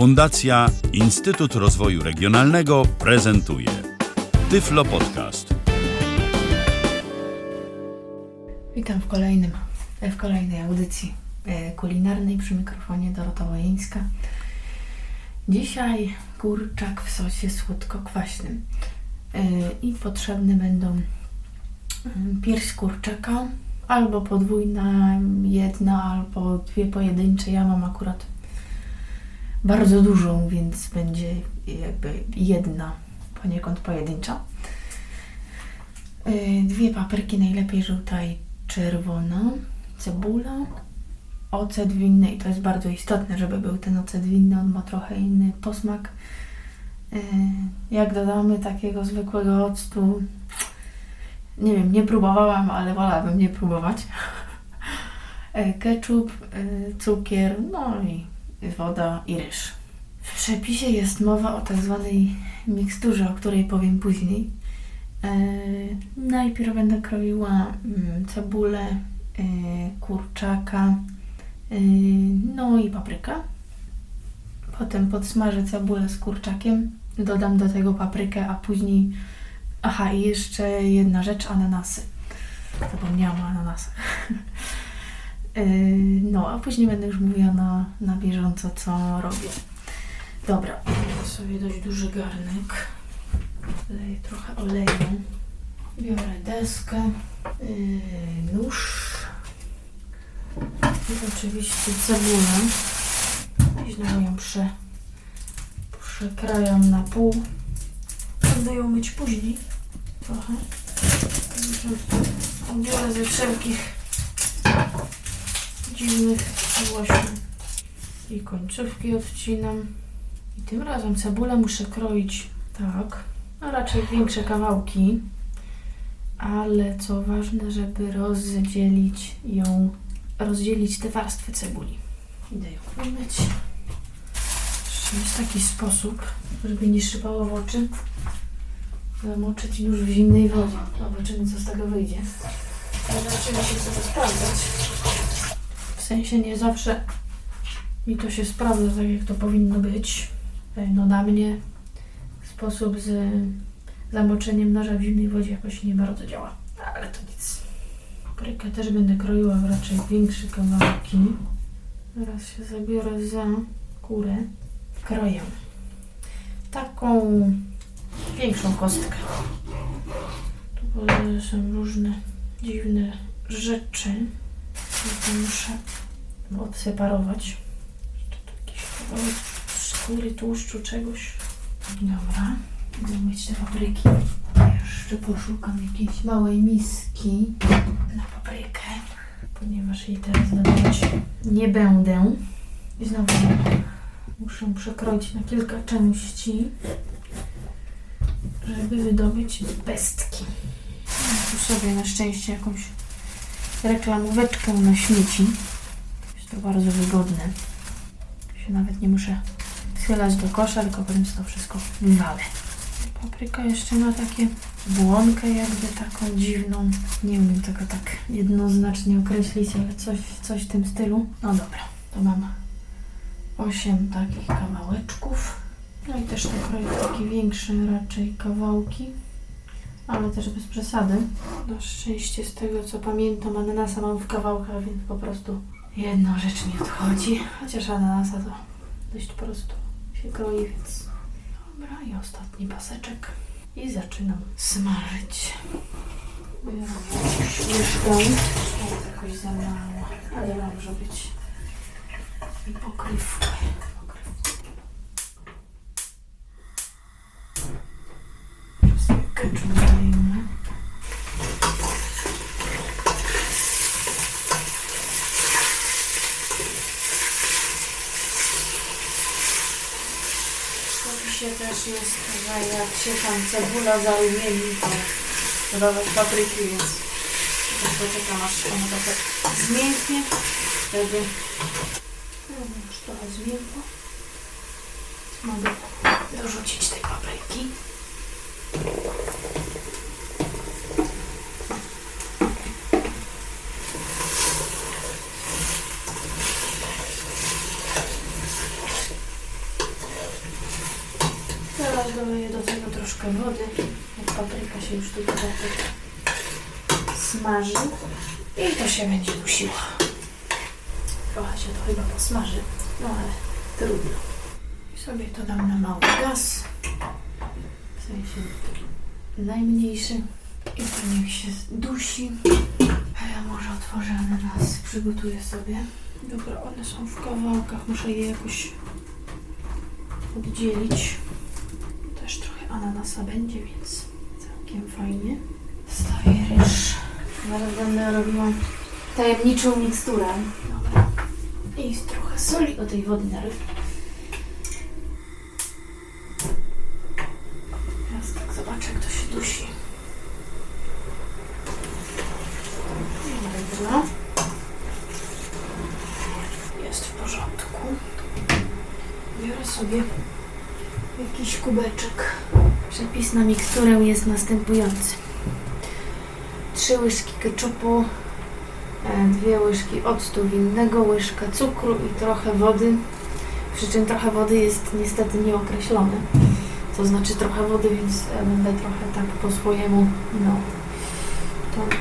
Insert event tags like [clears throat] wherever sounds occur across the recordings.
Fundacja Instytut Rozwoju Regionalnego prezentuje Tyflo Podcast. Witam w kolejnym, w kolejnej audycji e, kulinarnej przy mikrofonie Dorota Łajeńska. Dzisiaj kurczak w sosie słodko-kwaśnym E, i potrzebne będą mm, pierś kurczaka albo podwójna, jedna albo dwie pojedyncze. Ja mam akurat bardzo dużą, więc będzie jakby jedna poniekąd pojedyncza. Y, Dwie papryki, najlepiej żółta i czerwona, cebula, ocet winny i to jest bardzo istotne, żeby był ten ocet winny, on ma trochę inny posmak. Y, Jak dodamy takiego zwykłego octu, nie wiem, nie próbowałam, ale wolałabym nie próbować. [laughs] Y, Ketchup, cukier, no i woda i ryż. W przepisie jest mowa o tak zwanej miksturze, o której powiem później. E, najpierw będę kroiła mm, cebulę, e, kurczaka, e, no i paprykę. Potem podsmażę cebulę z kurczakiem, dodam do tego paprykę, a później... Aha, i jeszcze jedna rzecz, ananasy. Zapomniałam o ananasach. [laughs] E, No, a później będę już mówiła na, na bieżąco, co robię. Dobra, biorę sobie dość duży garnek. Leję trochę oleju. Biorę deskę, yy, nóż i oczywiście cebulę. I znowu ją prze, przekrajam na pół. Będę ją myć później. Trochę. Biorę ze wszelkich dziwnych właśnie i końcówki odcinam. I tym razem cebulę muszę kroić tak, no raczej większe kawałki, ale co ważne, żeby rozdzielić ją, rozdzielić te warstwy cebuli. Idę ją umyć. Jest taki sposób, żeby nie szypało w oczy. Zamoczyć już w zimnej wodzie. Zobaczymy, co z tego wyjdzie. Ale raczej muszę sobie sprawdzać. Sensie nie zawsze mi to się sprawdza tak, jak to powinno być. E, No na mnie sposób z zamoczeniem noża w zimnej wodzie jakoś nie bardzo działa. Ale to nic. Paprykę też będę kroiła w raczej większe kawałki. Teraz się zabiorę za kurę. Kroję taką większą kostkę. Tu są różne dziwne rzeczy. muszę odseparować. Tu jakiś kawałek skóry, tłuszczu, czegoś. Dobra, idę myć te papryki. Jeszcze poszukam jakiejś małej miski na paprykę, ponieważ jej teraz dodawać nie będę. I znowu muszę przekroić na kilka części, żeby wydobyć pestki. Mam tu sobie na szczęście jakąś reklamóweczkę na śmieci. To bardzo wygodne. Się nawet nie muszę schylać do kosza, tylko potem to wszystko wywalę. Papryka jeszcze ma takie błonkę jakby taką dziwną. Nie umiem tego tak jednoznacznie określić, ale coś, coś w tym stylu. No dobra, to mam 8 takich kawałeczków. No i też te kroję takie większe raczej kawałki, ale też bez przesady. Na szczęście z tego co pamiętam ananasa mam w kawałkach, więc po prostu jedna rzecz mi odchodzi. Chociaż ananasa to dość prosto się kroi, więc dobra. I ostatni paseczek. I zaczynam smażyć. Łyżką. Jest jakoś za mało, ale może być. I pokrywkę. Ketchup też jest, że jak się tam cebula zarumieni, to dodawać papryki, więc poczekam aż ona trochę zmięknie. Wtedy no, już trochę zmiękło. Mogę dorzucić tej papryki. Doleję do tego troszkę wody, jak papryka się już tutaj smaży i to się będzie dusiło. Trochę się to chyba posmaży, no ale trudno. I sobie to dam na mały gaz, w sensie najmniejszy i to niech się dusi. A ja może otworzę ananas, przygotuję sobie. Dobra, one są w kawałkach, muszę je jakoś oddzielić. Ananasa będzie, więc całkiem fajnie. Stawię ryż. Zaraz będę robiła tajemniczą miksturę. Dobra. I trochę soli do tej wody na ryż. Teraz tak zobaczę, jak to się dusi. Dobra. Jest w porządku. Biorę sobie jakiś kubeczek. Przepis na miksturę jest następujący. Trzy łyżki keczupu, e, dwie łyżki octu winnego, łyżka cukru i trochę wody. Przy czym trochę wody jest niestety nieokreślone. To znaczy trochę wody, więc ja będę trochę tak po swojemu no, to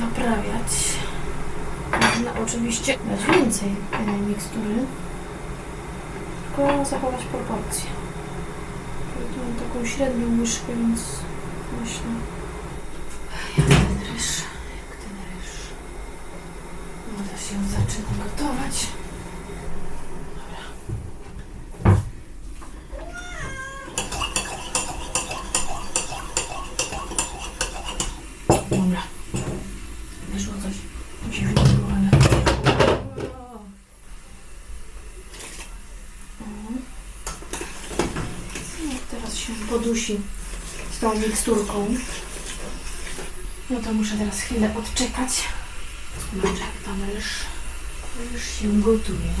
naprawiać. Można oczywiście dać więcej mikstury, tylko zachować proporcje. Tu mam taką średnią łyżkę, więc myślę, jak ten ryż, jak ten ryż. Woda się zaczyna gotować. Dobra. Dobra. Wyszło coś. Mi się wydarzyło, ale... O. No, teraz podusi z tą miksturką. No to muszę teraz chwilę odczekać. Jak tam ryż się gotuje.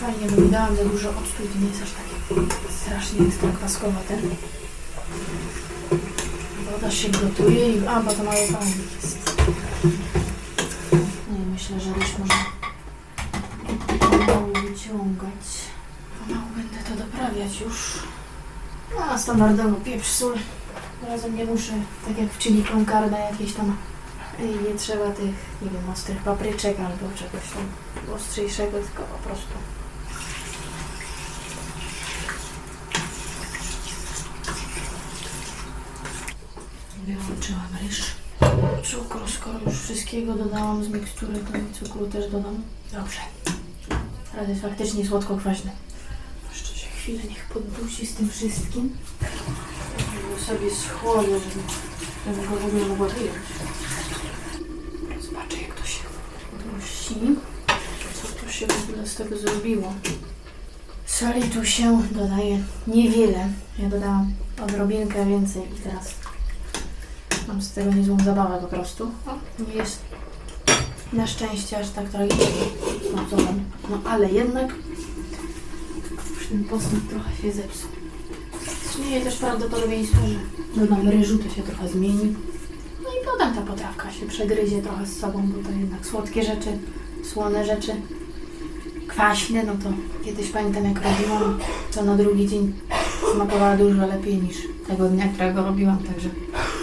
Fajnie, bo dałam za dużo octu i to nie jest aż takie strasznie ekstra kwaskowate. Woda się gotuje i... A, bo to mały palnik jest. Nie, myślę, że ryż może pomału wyciągać. Pomału będę to doprawiać już. No, standardowo pieprz, sól. Razem nie muszę, tak jak w chili con carne, jakieś tam... Ej, nie trzeba tych, nie wiem, ostrych papryczek albo czegoś tam ostrzejszego, tylko po prostu Wyłączyłam ryż. Cukru, skoro już wszystkiego dodałam z mikstury, to i cukru też dodam. Dobrze. Teraz jest faktycznie słodko-kwaśne. Chwilę niech poddusi z tym wszystkim. Żeby sobie schłodzę, żeby, go w ogóle mogła wyjąć. Zobaczę jak to się dusi. Co tu się w ogóle z tego zrobiło. Soli tu się dodaje niewiele. Ja dodałam odrobinkę więcej i teraz Mam z tego niezłą zabawę po prostu. Nie jest na szczęście aż tak tragicznie z nadzorem. No ale jednak ten posmak trochę się zepsuł. Istnieje też prawdopodobieństwo, że dodam ryżu, to się trochę zmieni. No i potem ta potrawka się przegryzie trochę z sobą, bo to jednak słodkie rzeczy, słone rzeczy, kwaśne, no to kiedyś pamiętam jak robiłam, to na drugi dzień smakowała dużo lepiej niż tego dnia, którego robiłam, także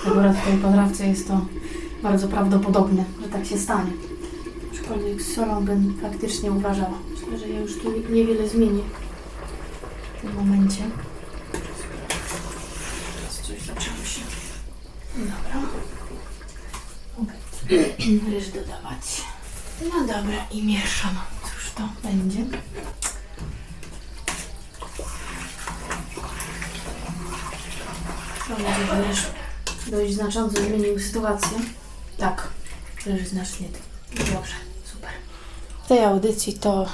akurat w tej potrawce jest to bardzo prawdopodobne, że tak się stanie. Aczkolwiek z solą bym faktycznie uważała. Myślę, że ja już tu niewiele zmienię tym momencie. Coś zaczęło się. Dobra. Mogę ryż [clears throat] dodawać. No dobra i mieszam. Cóż to będzie? Mam nadzieję, że ryż dość znacząco zmienił sytuację. Tak, ryż znacznie. Dobrze, super. W tej audycji to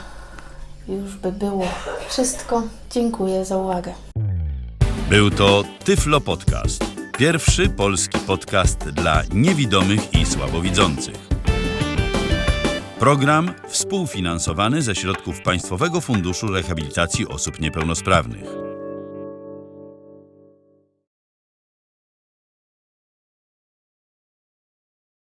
już by było wszystko. Dziękuję za uwagę. Był to Tyflo Podcast. Pierwszy polski podcast dla niewidomych i słabowidzących. Program współfinansowany ze środków Państwowego Funduszu Rehabilitacji Osób Niepełnosprawnych.